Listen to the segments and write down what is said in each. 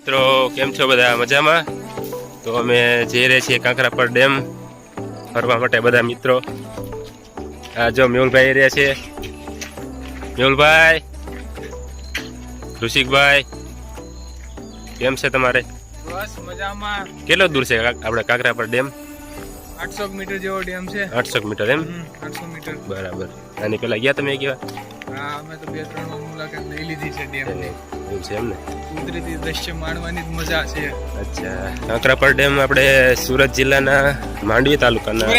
મિત્રો કેમ છો બધા? મજામાં? તો અમે જઈ રહ્યા છીએ કાંકરાપર ડેમ ફરવા માટે બધા મિત્રો. આ જો મેહુલભાઈ રહ્યા છે. મેહુલભાઈ ઋષિકભાઈ કેમ છે તમારે? બસ મજામાં. કેટલો દૂર છે આપણે કાંકરાપર ડેમ? આઠસો મીટર જેવો ડેમ છે. આઠસો મીટર એમ? આઠસો મીટર. બરાબર. આની પેલા ગયા તમે કેવા હા અમે તો બે ત્રણ મુલાકાત લઈ લીધી છે ડેમની. એવું છે એમ ને? કુદરતી દ્રશ્ય માણવાની જ મજા છે. અચ્છા. કાંકરાપર ડેમ આપણે સુરત જિલ્લાના માંડવી તાલુકાના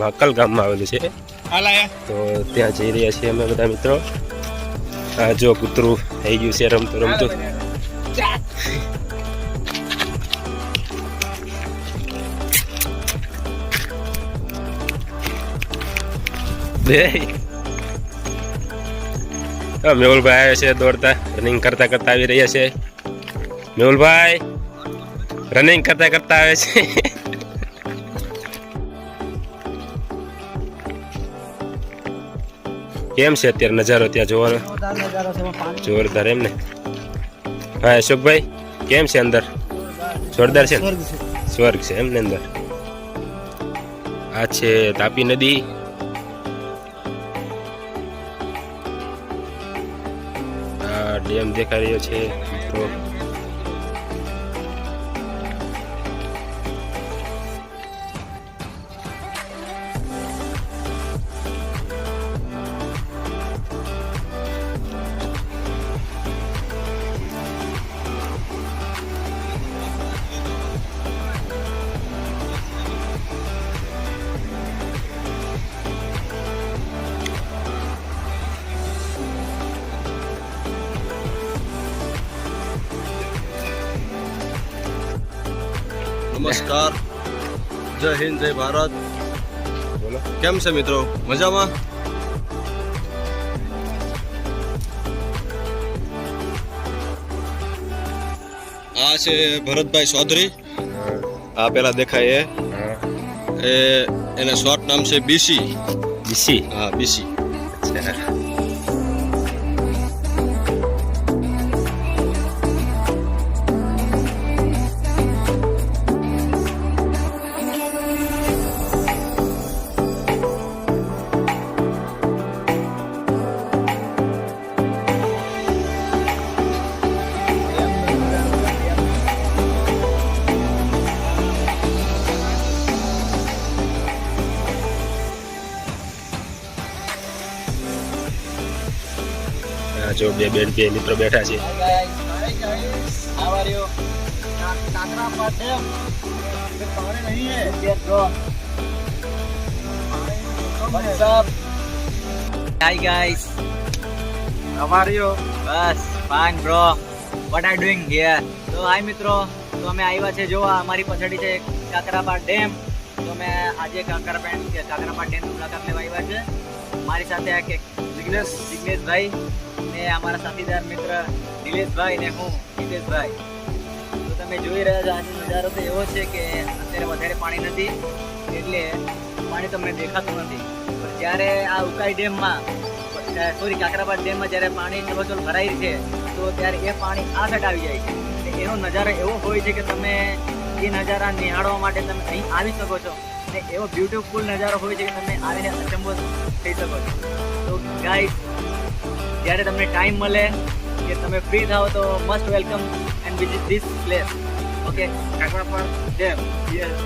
વાકલ ગામમાં આવેલું છે. તો ત્યાં જઈ રહ્યા છીએ અમે બધા મિત્રો. આ જો કૂતરું થઈ ગયું છે રમતું રમતું. બે. મેહુલભાઈ આવે છે દોડતા. રનિંગ કરતા કરતા આવી રહ્યા છે. મેહુલભાઈ રનિંગ કરતા કરતા આવે છે. કેમ છે અત્યારે નજારો ત્યાં જોવાનો? જોરદાર એમ ને? હા અશોકભાઈ કેમ છે અંદર? જોરદાર છે? સ્વર્ગ છે. એમ ને અંદર. આ છે તાપી નદી. ડેમ દેખાઈ રહ્યો છે. મિત્રો નમસ્કાર. જય હિન્દ જય ભારત. બોલો. કેમ છે મિત્રો? મજામાં? આ છે ભરતભાઈ ચૌધરી. આ પેલા દેખાય એ. એને શોર્ટ નામ છે બીસી બીસી હા બીસી અચ્છા. જો બે બેન બે મિત્રો બેઠા છે. Hi guys. How are you? બસ fine bro What are doing doing તો હાય મિત્રો. તો અમે આવ્યા છે જોવા. અમારી પાછળથી છે કાકરાપા ડેમ. તો અમે આજે કાકરાપા કે કાકરાપા ડેમ મુલાકાત લેવા આવ્યા છે. મારી સાથે આ કે જિગ્નેશ. જિગ્નેશભાઈ. ને અમારા સાથીદાર મિત્ર નિલેશભાઈ ને હું નિલેશભાઈ તો તમે જોઈ રહ્યા છો આજનો નજારો તો એવો છે કે અત્યારે વધારે પાણી નથી, એટલે પાણી તમને દેખાતું નથી. પણ જ્યારે આ ઉકાઈ ડેમમાં સોરી, કાકરાબાદ ડેમમાં જ્યારે પાણી ચલોચલ ભરાય છે, તો ત્યારે એ પાણી આ સાઈડ આવી જાય છે. એનો નજારો એવો હોય છે કે તમે એ નજારા નિહાળવા માટે તમે અહીં આવી શકો છો. અને એવો બ્યુટીફુલ નજારો હોય છે કે તમે આવીને અચંબો થઈ શકો છો. તો ગાઈસ જ્યારે તમને ટાઈમ મળે કે તમે ફ્રી થાઓ તો must welcome and visit this place okay Kakrapad dam yes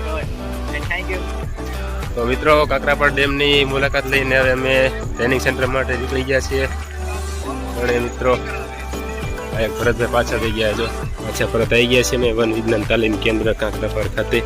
thank you તો મિત્રો કાકરાપર ડેમની મુલાકાત લઈને હવે અમે ટ્રેનિંગ સેન્ટર માટે નીકળી ગયા છીએ. અને મિત્રો ભરતભાઈ પાછા થઈ ગયા છે. પાછા પરત આવી ગયા છે ને વન વિજ્ઞાન તાલીમ કેન્દ્ર કાંકરાપર ખાતે.